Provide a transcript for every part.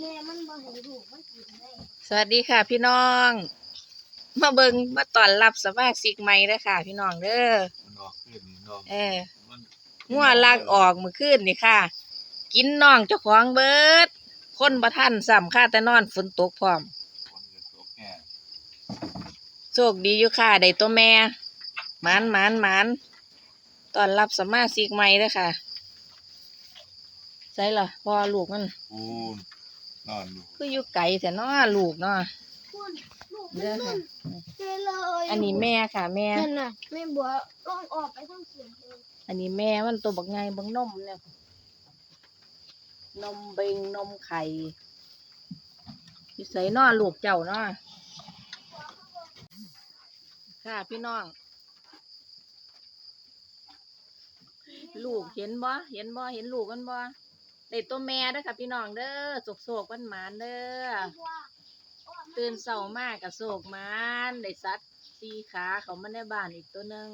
แม่มันบ่ให้ลูกมันกินได้สวัสดีค่ะ พี่น้อง มาเบิงมาต้อนรับสมาชิกใหม่เด้อค่ะ พี่น้องเด้อมันออกขึ้นนี่น้องเออมันงัวลากออกมื้อคืนนี่ค่ะ กินน้องเจ้าของเบิด คนบ่ทันซ้ำค่ะแต่นอนฝนตกพร้อมคนเกิดตัวแก่โชคดีอยู่ค่ะได้ตัวแม่หมานหมานหมานต้อนรับสมาชิกใหม่เด้อค่ะใส่ล่ะพ่อลูกมัน ปูน นอนดูคืออยู่ไกลแต่น้อลูกเนาะคุณลูกเด้อค่ะ เจเลยอันนี้แม่ค่ะ แม่ นั่นน่ะแม่บัวลองออกไปทั้งเสียงเลยอันนี้แม่มันตัวบักไงบังนมเนี่ยนมเบงนมไข่อยู่ใส่นอลูกเจ้าเนาะค่ะพี่น้อง ลูกเห็นบ่เห็นบ่เห็นลูกกันบ่ ได้ตัวแม่เด้อค่ะพี่น้องเด้อโศกโศกวันหมานเด้อตื่นเช้ามากกับโศกหมานได้สัตว์สีขาเขามาในบ้านอีกตัวหนึ่ง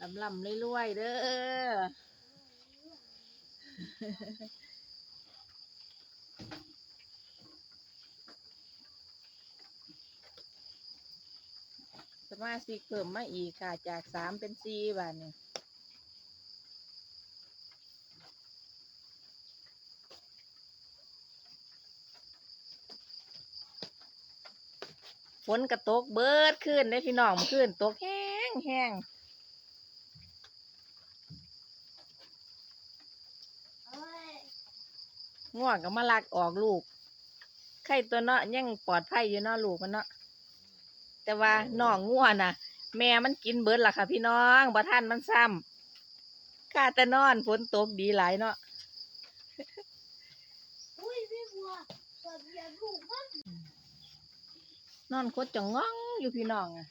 ลำลำๆรวยๆเด้อสมาชิกเพิ่มมาอีกค่ะ จากสามเป็นสี่บาทเนี่ย ฝนกระตกเบิดขึ้นได้พี่น้องขึ้นตกแห้งแห้งง่วงก็มาลักออกลูก ไข่ตัวเนาะยังปลอดภัยอยู่เนาะลูกมันเนาะแต่ว่าน้องง่วงน่ะ แม่มันกินเบิดล่ะค่ะ พี่น้องบ่ท่านมันซ้ำข้าแต่นอนฝนตกดีหลายเนาะอุ้ยแม่บัวเกิดเยียบลูกมัน นอนคดจะง่องอยู่พี่น้องอะ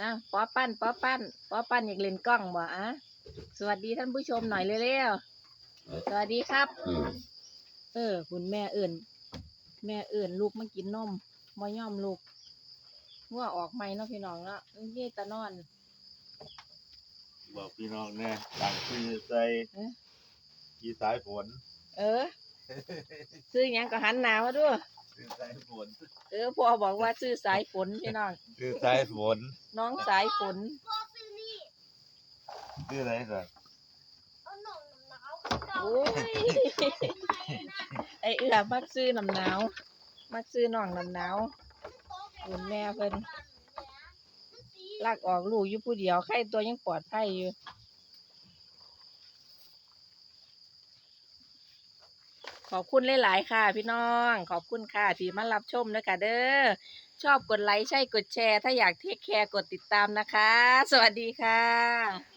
อะป๊อปั้นป๊อปั้นป๊อปั้นอยากเล่นกล้องบ่อะสวัสดีท่านผู้ชมหน่อยเร็วๆสวัสดีครับ เออ คุณแม่เอื่น แม่เอื่นลูกมากินนมมาย่อมลูกงัวออกไหมเนาะพี่น้องเนาะนี่ตะนอน บอกพี่น้องแน่ต่างชื่อใส่เอ๊ะยีสายฝน เออ ซื้อหยังก็หันหนาวด้วยชื่อสายฝนเออพ่อบอกว่าซื้อสายฝนพี่น้องชื่อสายฝนน้องสายฝนพ่อซื้อนี่ชื่ออะไรสักเอาหนองหนาวคือเก่าโอ้ยไอเอื้อมักซื้อน้ำหนาวมักซื้อน้องน้ำหนาวคุณแม่เพิ่นลากออกลูกอยู่ผู้เดียวไข่ตัวยังปลอดภัยอยู่ ขอบคุณหลายๆค่ะ พี่น้อง ขอบคุณค่ะที่มารับชมด้วยค่ะเด้อชอบกดไลค์ใช่กดแชร์ ถ้าอยากเทคแคร์กดติดตามนะคะ สวัสดีค่ะ